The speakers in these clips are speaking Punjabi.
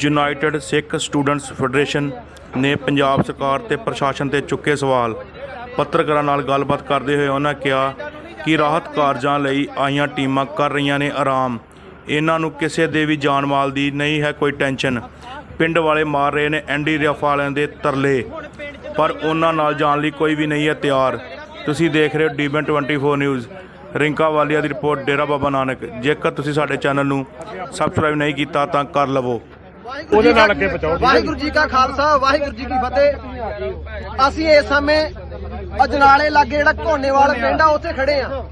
ਯੂਨਾਈਟਿਡ ਸਿੱਖ ਸਟੂਡੈਂਟਸ ਫੈਡਰੇਸ਼ਨ ਨੇ ਪੰਜਾਬ ਸਰਕਾਰ ਤੇ ਪ੍ਰਸ਼ਾਸਨ ਤੇ ਚੁੱਕੇ ਸਵਾਲ। ਪੱਤਰਕਾਰਾਂ ਨਾਲ ਗੱਲਬਾਤ ਕਰਦੇ ਹੋਏ ਉਹਨਾਂ ਕਿਹਾ ਕਿ ਰਾਹਤ ਕਾਰਜਾਂ ਲਈ ਆਈਆਂ ਟੀਮਾਂ ਕਰ ਰਹੀਆਂ ਨੇ ਆਰਾਮ। ਇਹਨਾਂ ਨੂੰ ਕਿਸੇ ਦੇ ਵੀ ਜਾਨ ਮਾਲ ਦੀ ਨਹੀਂ ਹੈ ਕੋਈ ਟੈਨਸ਼ਨ। ਪਿੰਡ ਵਾਲੇ ਮਾਰ ਰਹੇ ਨੇ ਐਨਡੀਆਰਐਫ ਵਾਲਿਆਂ ਦੇ ਤਰਲੇ। ਪਰ ਉਹਨਾਂ ਨਾਲ ਜਾਣ ਲਈ ਕੋਈ ਵੀ ਨਹੀਂ ਹੈ ਤਿਆਰ। ਤੁਸੀਂ ਦੇਖ ਰਹੇ ਹੋ ਡੀਬਨ 24 ਨਿਊਜ਼। ਰਿੰਕਾ ਵਾਲੀਆ ਦੀ ਰਿਪੋਰਟ, ਡੇਰਾ ਬਾਬਾ ਨਾਨਕ। ਜੇਕਰ ਤੁਸੀਂ ਸਾਡੇ ਚੈਨਲ ਨੂੰ ਸਬਸਕ੍ਰਾਈਬ ਨਹੀਂ ਕੀਤਾ ਤਾਂ ਕਰ ਲਵੋ। ਉਹਦੇ ਨਾਲ ਅੱਗੇ ਪਹੁੰਚਾਓ ਵਾਹਿਗੁਰੂ ਜੀ ਕਾ ਖਾਲਸਾ ਵਾਹਿਗੁਰੂ ਜੀ ਕੀ ਫਤਿਹ। ਅਸੀਂ ਇਸ ਸਮੇਂ ਅਜਨਾਲੇ ਲਾਗੇ ਜਿਹੜਾ ਘੋਨੇਵਾਲ ਪਿੰਡ ਆ ਉੱਥੇ ਖੜੇ ਆ।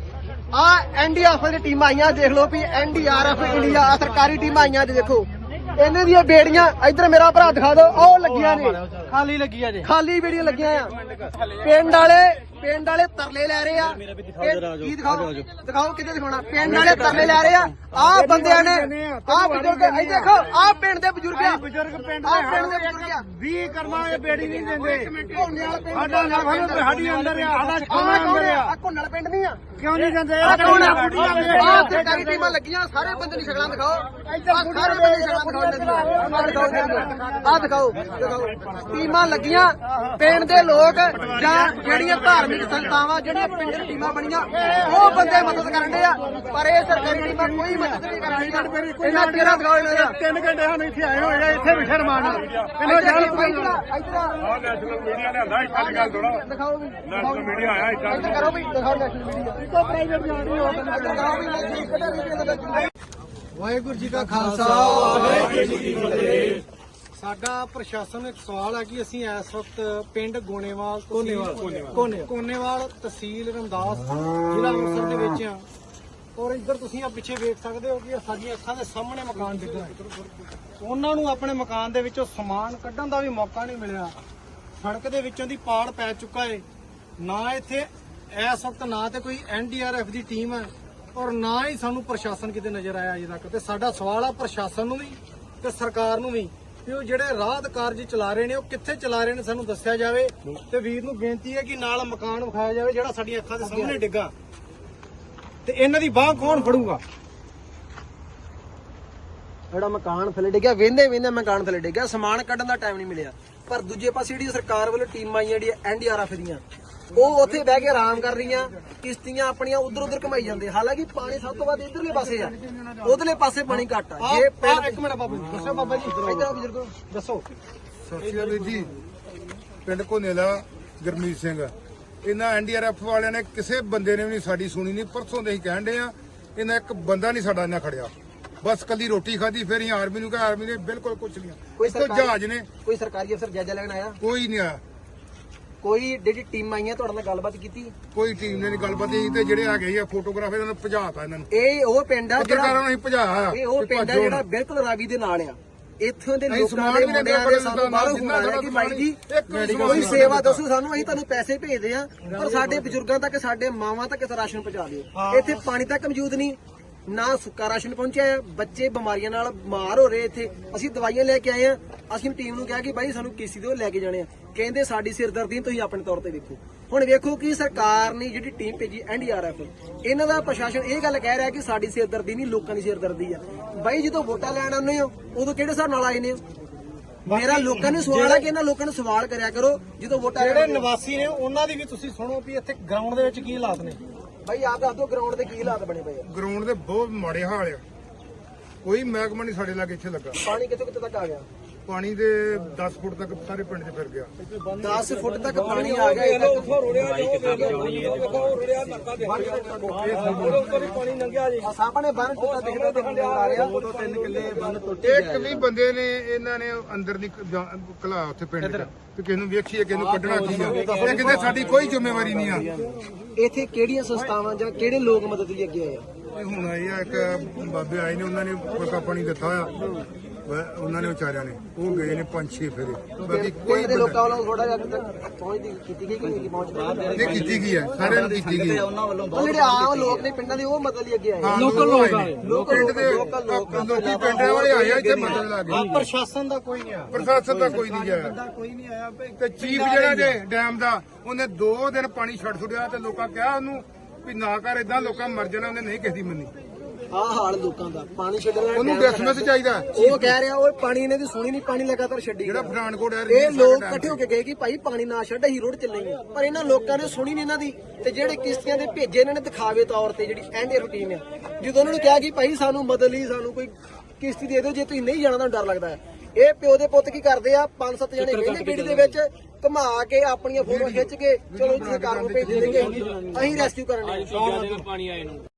ਆ ਐਨਡੀਆਰਐਫ ਦੀ ਟੀਮਾਂ ਆਈਆਂ ਦੇਖ ਲਓ ਵੀ ਐਨਡੀਆਰਐਫ ਇੰਡੀਆ ਸਰਕਾਰੀ ਟੀਮਾਂ ਆਈਆਂ ਜੀ ਦੇਖੋ। ਇਹਨਾਂ ਦੀਆਂ ਬੇੜੀਆਂ ਇੱਧਰ ਮੇਰਾ ਭਰਾ ਦਿਖਾ ਦਿਓ ਉਹ ਲੱਗੀਆਂ ਨੇ। ਖਾਲੀ ਲੱਗੀ ਆ ਜੀ। ਖਾਲੀ ਬੇੜੀਆਂ ਲੱਗੀਆਂ ਆ। ਪਿੰਡ ਵਾਲੇ ਪਿੰਡ ਵਾਲੇ ਤਰਲੇ ਲੈ ਰਹੇ ਆ। ਕੀ ਦਿਖਾਓ? ਦਿਖਾਓ ਕਿੱਥੇ ਦਿਖਾਉਣਾ? ਪਿੰਡ ਵਾਲੇ ਤਰਲੇ ਲੈ ਰਹੇ ਆ। ਆਹ ਬੰਦਿਆਂ ਨੇ। ਆਹ ਬਜ਼ੁਰਗ ਇਹ ਦੇਖੋ ਆਹ ਪਿੰਡ ਦੇ ਬਜ਼ੁਰਗ ਆ। ਬਜ਼ੁਰਗ ਪਿੰਡ ਆਹ ਪਿੰਡ ਦੇ ਬਜ਼ੁਰਗ ਆ। 20 ਕਰਮਾਂ ਇਹ ਬੇੜੀ ਨਹੀਂ ਦਿੰਦੇ। ਘੋਨੇ ਵਾਲੇ ਪਿੰਡ ਸਾਡਾ ਨਾ ਸਾਨੂੰ ਸਾਡੀ ਅੰਦਰ ਆ। ਸਾਡਾ ਕੌਣ ਅੰਦਰ ਆ ਆ ਘੋਨਲ ਪਿੰਡ ਨਹੀਂ ਆ। ਕਿਉਂ ਨਹੀਂ ਕੌਣ ਆ? ਆਹ ਸਰਕਾਰੀ ਟੀਮਾਂ ਲੱਗੀਆਂ ਸਾਰੇ ਬੰਦੇ ਦੀ ਸ਼ਕਲਾਂ ਦਿਖਾਓ। ਸਾਰੇ ਬੰਦੇ ਦੀ ਸ਼ਕਲਾਂ ਦਿਖਾਓ। ਦਿਖਾਓ ਦਿਖਾਓ। ਟੀਮਾਂ ਲੱਗੀਆਂ। ਪਿੰਡ ਦੇ ਲੋਕ ਜਾਂ ਜਿਹੜੀਆਂ ਧਾਰਮਿਕ ਸੰਸਥਾਵਾਂ ਜਿਹੜੀਆਂ ਪਿੰਡ ਦੀ ਟੀਮਾਂ ਬਣੀਆਂ ਉਹ ਬੰਦੇ ਮਦਦ ਕਰਨ ਦੇ ਆ। ਪਰ ਇਹ ਸਰਕਾਰੀ ਟੀਮਾਂ ਕੋਈ ਮਦਦ ਨਹੀਂ ਕਰ ਰਹੀਆਂ ਇਹਨਾਂ ਕਿਹੜਾ ਦਿਖਾਓ ਇਹਨਾਂ ਦਾ। ਤਿੰਨ ਘੰਟੇ ਸਾਨੂੰ ਇੱਥੇ ਆਏ ਹੋਏ ਆ ਇੱਥੇ ਵੀ ਸ਼ਰਮਾਨ ਇਹਨਾਂ ਜਾਲ ਇੱਧਰ ਇੱਧਰ। ਨੈਸ਼ਨਲ ਮੀਡੀਆ ਲਿਆਂਦਾ ਇੱਥੇ ਦੀ ਗੱਲ ਥੋੜਾ ਦਿਖਾਓ ਵੀ। ਨੈਸ਼ਨਲ ਮੀਡੀਆ ਆਇਆ ਇੱਥੇ ਇੱਧਰ ਕਰੋ ਵੀ ਦਿਖਾਓ ਨੈਸ਼ਨਲ ਮੀਡੀਆ ਇੱਕੋ ਪ੍ਰਾਈਵੇਟ ਜਾਣੀ ਹੋ ਇੱਧਰ ਕਰੋ ਵੀ ਨੈਸ਼ਨਲ ਮੀਡੀਆ ਦਾ ਵਾਹਿਗੁਰੂ ਜੀ ਕਾ ਖਾਲਸਾ ਵਾਹਿਗੁਰੂ ਜੀ ਕੀ ਫਤਿਹ। ਸਾਡਾ ਪ੍ਰਸ਼ਾਸਨ ਨੂੰ ਇੱਕ ਸਵਾਲ ਹੈ ਕਿ ਅਸੀਂ ਇਸ ਵਕਤ ਪਿੰਡ ਗੋਨੇਵਾਲ ਕੋਨੇਵਾਲ ਕੋਨੇਵਾਲ ਤਹਿਸੀਲ ਰਮਦਾਸ ਜ਼ਿਲ੍ਹਾ ਅੰਮ੍ਰਿਤਸਰ ਦੇ ਵਿੱਚ ਆ ਔਰ ਇੱਧਰ ਤੁਸੀਂ ਆ ਪਿੱਛੇ ਵੇਖ ਸਕਦੇ ਹੋ ਕਿ ਸਾਡੀਆਂ ਅੱਖਾਂ ਦੇ ਸਾਹਮਣੇ ਮਕਾਨ ਡਿੱਗ ਉਹਨਾਂ ਨੂੰ ਆਪਣੇ ਮਕਾਨ ਦੇ ਵਿੱਚੋਂ ਸਮਾਨ ਕੱਢਣ ਦਾ ਵੀ ਮੌਕਾ ਨਹੀਂ ਮਿਲਿਆ। ਸੜਕ ਦੇ ਵਿੱਚੋਂ ਦੀ ਪਾੜ ਪੈ ਚੁੱਕਾ ਹੈ ਨਾ ਇੱਥੇ ਇਸ ਵਕਤ ਨਾ ਤੇ ਕੋਈ ਐਨਡੀਆਰਐਫ ਦੀ ਟੀਮ ਹੈ ਔਰ ਨਾ ਹੀ ਸਾਨੂੰ ਪ੍ਰਸ਼ਾਸਨ ਕਿਤੇ ਨਜ਼ਰ ਆਇਆ ਅਜੇ ਤੱਕ। ਤੇ ਸਾਡਾ ਸਵਾਲ ਆ ਪ੍ਰਸ਼ਾਸਨ ਨੂੰ ਵੀ ਤੇ ਸਰਕਾਰ ਨੂੰ ਵੀ ਕਿ ਉਹ ਜਿਹੜੇ ਰਾਹਤ ਕਾਰਜ ਚਲਾ ਰਹੇ ਨੇ ਉਹ ਕਿੱਥੇ ਚਲਾ ਰਹੇ ਨੇ ਸਾਨੂੰ ਦੱਸਿਆ ਜਾਵੇ। ਤੇ ਵੀਰ ਨੂੰ ਬੇਨਤੀ ਹੈ ਕਿ ਨਾਲ ਮਕਾਨ ਵਿਖਾਇਆ ਜਾਵੇ ਜਿਹੜਾ ਸਾਡੀਆਂ ਅੱਖਾਂ ਦੇ ਸਾਹਮਣੇ ਡਿੱਗਾ। ਤੇ ਇਹਨਾਂ ਦੀ ਬਾਹ ਕੌਣ ਫੜੂਗਾ? ਜਿਹੜਾ ਮਕਾਨ ਥੱਲੇ ਡਿੱਗਿਆ ਵੇਂਦੇ ਵੇਂਦੇ ਮਕਾਨ ਥੱਲੇ ਡਿੱਗਿਆ ਸਮਾਨ ਕੱਢਣ ਦਾ ਟਾਈਮ ਨਹੀਂ ਮਿਲਿਆ। ਪਰ ਦੂਜੇ ਪਾਸੇ ਜਿਹੜੀ ਸਰਕਾਰ ਵੱਲੋਂ ਟੀਮਾਂ ਆਈਆਂ ਜਿਹੜੀਆਂ ਐਨਡੀਆਰਐਫ ਦੀਆਂ ਉਹ ਉੱਥੇ ਬਹਿ ਕੇ ਆਰਾਮ ਕਰ ਰਹੀਆਂ ਕਿਸ਼ਤੀਆਂ ਆਪਣੀਆਂ ਉਧਰ ਉਧਰ ਘਮਾਈ ਜਾਂਦੇ। ਹਾਲਾਂਕਿ ਪਾਣੀ ਸਭ ਤੋਂ ਵੱਧ ਇਧਰਲੇ ਪਾਸੇ ਆ। ਉਧਰਲੇ ਪਾਸੇ ਪਾਣੀ ਘੱਟ ਆ। ਜੇ ਪਿੰਡ ਇੱਕ ਮਿੰਟ ਬਾਬਾ ਜੀ ਦੱਸੋ ਬਾਬਾ ਜੀ ਇੱਧਰ ਬਜ਼ੁਰਗੋ। ਦੱਸੋ। ਸਤਿ ਸ਼੍ਰੀ ਅਕਾਲ ਵੀਰ ਜੀ। ਪਿੰਡ ਕੋਨੇਲਾ ਗਰਮੀਤ ਸਿੰਘ। ਇਹਨਾਂ ਐਨਡੀਆਰਐਫ ਵਾਲਿਆਂ ਨੇ ਕਿਸੇ ਬੰਦੇ ਨੇ ਵੀ ਨਹੀਂ ਸਾਡੀ ਸੁਣੀ ਨਹੀਂ। ਪਰਸੋਂ ਦੇ ਹੀ ਕਹਿਣ ਦੇ ਆ ਇਹਨਾਂ ਇੱਕ ਬੰਦਾ ਨਹੀਂ ਸਾਡਾ ਇਹਨਾਂ ਖੜਿਆ। ਬਸ ਕੱਲੀ ਰੋਟੀ ਖਾਧੀ ਫਿਰ ਹੀ ਆਰਮੀ ਨੂੰ ਕਿਹਾ ਆਰਮੀ ਨੇ ਬਿਲਕੁਲ ਕੁਛ ਨਹੀਂ ਕੋਈ ਜਹਾਜ਼ ਨੇ। ਕੋਈ ਸਰਕਾਰੀ ਅਫਸਰ ਜਾਇਜ਼ਾ ਲੈਣ ਆਇਆ? ਕੋਈ ਨਹੀਂ ਆਇਆ। ਕੋਈ ਜਿਹੜੀ ਟੀਮ ਆਈਆਂ ਤੁਹਾਡੇ ਨਾਲ ਗੱਲਬਾਤ ਕੀਤੀ? ਕੋਈ ਟੀਮ ਨੇ ਨਹੀਂ ਗੱਲਬਾਤ ਕੀਤੀ ਤੇ ਜਿਹੜੇ ਆ ਗਏ ਆ ਫੋਟੋਗ੍ਰਾਫਰ ਇਹਨਾਂ ਨੂੰ ਭਜਾਤਾ ਇਹਨਾਂ ਨੂੰ। ਇਹ ਉਹ ਪਿੰਡ ਆ ਪੱਤਰਕਾਰਾਂ ਨੂੰ ਅਸੀਂ ਭਜਾਇਆ ਇਹ ਉਹ ਪਿੰਡ ਆ ਜਿਹੜਾ। ਬਿਲਕੁਲ ਰਾਵੀ ਦੇ ਨਾਲ ਆ। ਇੱਥੋਂ ਦੇ ਲੋਕਾਂ ਦੇ ਮੁੰਡਿਆਂ ਦੇ ਸਾਨੂੰ ਬਾਹਰੋਂ ਜਿੰਨਾ ਫੋਨ ਆਇਆ ਕਿ ਬਾਈ ਜੀ ਕੋਈ ਸੇਵਾ ਦੱਸੋ ਸਾਨੂੰ ਅਸੀਂ ਤੁਹਾਨੂੰ ਪੈਸੇ ਭੇਜਦੇ ਆ ਪਰ ਸਾਡੇ ਬਜ਼ੁਰਗਾਂ ਤੱਕ ਸਾਡੇ ਮਾਵਾਂ ਤੱਕ ਇਸ ਰਾਸ਼ਨ ਪਹੁੰਚਾ ਦਿਓ। ਇੱਥੇ ਪਾਣੀ ਤੱਕ ਮੌਜੂਦ ਨਹੀਂ। ਨਾ ਸੁੱਕਾ ਰਾਸ਼ਨ ਪਹੁੰਚਿਆ ਹੈ ਬੱਚੇ ਬਿਮਾਰੀਆਂ ਨਾਲ ਮਾਰ ਹੋ ਰਹੇ ਇੱਥੇ। ਅਸੀਂ ਦਵਾਈਆਂ ਲੈ ਕੇ ਆਏ ਆ। ਅਸੀਂ ਟੀਮ ਨੂੰ ਕਿਹਾ ਕਿ ਬਾਈ ਸਾਨੂੰ ਕਿਸੇ ਤੋਂ ਲੈ ਕੇ ਜਾਣੇ ਆ। ਕਹਿੰਦੇ ਸਾਡੀ ਸਿਰਦਰਦੀ ਤੁਸੀਂ ਆਪਣੇ ਤੌਰ ਤੇ ਵੇਖੋ। ਹੁਣ ਵੇਖੋ ਕਿ ਸਰਕਾਰ ਨੇ ਜਿਹੜੀ ਟੀਮ ਭੇਜੀ ਐਨਡੀਆਰਐਫ ਇਹਨਾਂ ਦਾ ਪ੍ਰਸ਼ਾਸਨ ਇਹ ਗੱਲ ਕਹਿ ਰਿਹਾ ਕਿ ਸਾਡੀ ਸਿਰਦਰਦੀ ਨਹੀਂ ਲੋਕਾਂ ਦੀ ਸਿਰਦਰਦੀ ਆ। ਬਾਈ ਜਦੋਂ ਵੋਟਾਂ ਲੈਣ ਆਉਂਦੇ ਹੋ ਉਦੋਂ ਕਿਹੜੇ ਹਿਸਾਬ ਨਾਲ ਆਏ ਨੇ? ਮੇਰਾ ਲੋਕਾਂ ਨੂੰ ਸਵਾਲ ਹੈ ਕਿ ਇਹਨਾਂ ਲੋਕਾਂ ਨੂੰ ਸਵਾਲ ਕਰਿਆ ਕਰੋ ਜਦੋਂ ਵੋਟਾਂ ਜਿਹੜੇ। ਨਿਵਾਸੀ ਨੇ ਉਹਨਾਂ ਦੀ ਵੀ ਤੁਸੀਂ ਸੁਣੋ ਵੀ ਇੱਥੇ ਗਰਾਊਂਡ ਦੇ ਵਿੱਚ ਕੀ ਹਾਲਾਤ ਨੇ। ਬਾਈ ਆਪ ਦੱਸ ਦਿਓ ਗਰਾਊਂਡ ਦੇ ਕੀ ਹਾਲਾਤ ਬਣੇ ਪਏ ਆ। ਗਰਾਊਂਡ ਦੇ ਬਹੁਤ ਮਾੜੇ ਹਾਲ ਆ। ਕੋਈ ਮਹਿਕਮਾ ਨਹੀਂ ਸਾਡੇ ਲਾਗੇ ਇੱਥੇ ਲੱਗਾ। ਪਾਣੀ ਕਿੱਥੋਂ ਕਿੱਥੇ ਤੱਕ ਆ ਗਿਆ? ਪਾਣੀ ਦੇ 10 ਫੁੱਟ ਤੱਕ ਸਾਰੇ ਪਿੰਡ 'ਚ ਫਿਰ ਗਿਆ। 10 ਫੁੱਟ ਤੱਕ ਪਾਣੀ ਆ ਗਿਆ। ਇੱਥੇ ਆ ਸਾਹਮਣੇ ਬੰਨ ਟੁੱਟਾ ਦਿਖਦਾ ਦਿਖਦਾ ਆ ਰਿਹਾ। ਦੋ ਤਿੰਨ ਕਿੱਲੇ ਬੰਨ ਟੁੱਟੇ ਇੱਕ ਵੀ ਬੰਦੇ ਨੇ ਇਹਨਾਂ ਨੇ ਅੰਦਰ ਦੀ ਕਲਾ ਉੱਥੇ ਪਿੰਡ 'ਚ। ਕਿ ਕਿਸ ਨੂੰ ਵੇਖੀਏ ਕਿਸ ਨੂੰ ਕੱਢਣਾ ਕੀ ਆ। ਇਹ ਕਹਿੰਦੇ ਸਾਡੀ ਕੋਈ ਜ਼ਿੰਮੇਵਾਰੀ ਨਹੀਂ ਆ। ਇੱਥੇ ਕਿਹੜੀਆਂ ਸੰਸਥਾਵਾਂ ਜਾਂ ਕਿਹੜੇ ਲੋਕ ਮਦਦ ਲਈ ਅੱਗੇ ਆਏ ਆ? ਇਹ ਹੁਣ ਆਏ ਆ ਇੱਕ ਬਾਬੇ ਆਏ ਨੇ ਉਹਨਾਂ ਨੇ ਫੁਲਕਾ ਪਾਣੀ ਦਿੱਤਾ ਆ ਉਹਨਾਂ ਨੇ ਵਿਚਾਰਿਆਂ ਨੇ। ਉਹ ਗਏ ਨੇ ਪੰਜ ਛੇ ਫੇਰੇ। ਬਾਕੀ ਕੋਈ ਦੇ ਲੋਕਾਂ ਵੱਲੋਂ ਥੋੜਾ ਜਿਹਾ ਤੱਕ ਪਹੁੰਚ ਦੀ ਕੀਤੀ ਗਈ ਕਿ ਨਹੀਂ ਪਹੁੰਚ ਨਹੀਂ ਕੀਤੀ ਗਈ ਹੈ। ਸਾਰਿਆਂ ਨੂੰ ਕੀਤੀ ਗਈ ਹੈ। ਜਿਹੜੇ ਆਮ ਲੋਕ ਨੇ ਪਿੰਡਾਂ ਦੇ ਉਹ ਮਦਦ ਲਈ ਅੱਗੇ ਆਏ। ਲੋਕਲ ਲੋਕ ਆਏ ਲੋਕਲ ਪਿੰਡ ਦੇ ਲੋਕਲ ਲੋਕ ਪਿੰਡ ਵਾਲੇ ਆਏ ਆ ਇੱਥੇ ਮਦਦ ਲਾ ਆ ਕੇ ਪ੍ਰਸ਼ਾਸਨ ਦਾ ਕੋਈ ਨਹੀਂ ਆ ਪ੍ਰਸ਼ਾਸਨ ਦਾ ਕੋਈ ਨਹੀਂ ਜਾਇਆ ਕੋਈ ਨਹੀਂ ਆਇਆ। ਤੇ ਚੀਫ ਜਿਹੜਾ ਜੇ ਡੈਮ ਦਾ ਉਹਨੇ 2 ਦਿਨ ਪਾਣੀ ਛੱਡ ਛੁੜਿਆ ਤੇ ਲੋਕਾਂ ਕਿਹਾ ਉਹਨੂੰ ਵੀ ਨਾ ਕਰ ਇਦਾਂ ਲੋਕਾਂ ਮਰ ਜਾਣਾ ਉਹਨੇ ਨਹੀਂ ਕਿਸੇ ਦੀ ਮੰਨੀ। ਆਹ ਹਾਲ ਲੋਕਾਂ ਦਾ ਪਾਣੀ ਛੱਡਣ ਵਾਲਾ ਉਹਨੂੰ ਡਿਸਮਿਸ ਚਾਹੀਦਾ। ਉਹ ਕਹਿ ਰਿਹਾ ਉਹ ਪਾਣੀ ਇਹਨੇ ਦੀ ਸੁਣੀ ਨਹੀਂ ਪਾਣੀ ਲਗਾਤਾਰ ਛੱਡੀ ਜਿਹੜਾ। ਪਠਾਨਕੋਟ ਹੈ ਇਹ ਲੋਕ ਇਕੱਠੇ ਹੋ ਕੇ ਗਏ ਕਿ ਭਾਈ ਪਾਣੀ ਨਾ ਛੱਡ ਅਸੀਂ ਰੋਡ ਚੱਲਾਂਗੇ ਪਰ ਇਹਨਾਂ ਲੋਕਾਂ ਨੇ ਸੁਣੀ ਨਹੀਂ ਇਹਨਾਂ ਦੀ। ਤੇ ਜਿਹੜੇ ਕਿਸ਼ਤੀਆਂ ਦੇ ਭੇਜੇ ਇਹਨਾਂ ਨੇ ਦਿਖਾਵੇ ਤੌਰ ਤੇ ਜਿਹੜੀ ਐਨਡੀਆਰ ਟੀਮ ਆ। ਜਦੋਂ ਉਹਨਾਂ ਨੂੰ ਕਿਹਾ ਕਿ ਭਾਈ ਸਾਨੂੰ ਮਦਦ ਲਈ ਸਾਨੂੰ ਕੋਈ ਕਿਸ਼ਤੀ ਦੇ ਦਿਓ ਜੇ ਤੁਸੀਂ ਨਹੀਂ ਜਾਣਾ ਤਾਂ ਡਰ ਲੱਗਦਾ ਹੈ। ਇਹ ਪਿਓ ਦੇ ਪੁੱਤ ਕੀ ਕਰਦੇ ਆ? ਪੰਜ ਸੱਤ ਜਣੇ ਕਹਿੰਦੇ ਗੱਡੀ ਦੇ ਵਿੱਚ ਘੁਮਾ ਕੇ ਆਪਣੀਆਂ ਫੋਟੋ ਖਿੱਚ ਕੇ ਚਲੋ ਜੀ ਸਰਕਾਰ ਨੂੰ ਭੇਜ ਦੇਣਗੇ ਅਸੀਂ ਰੈਸਕਿਊ ਕਰਨ ਲਈ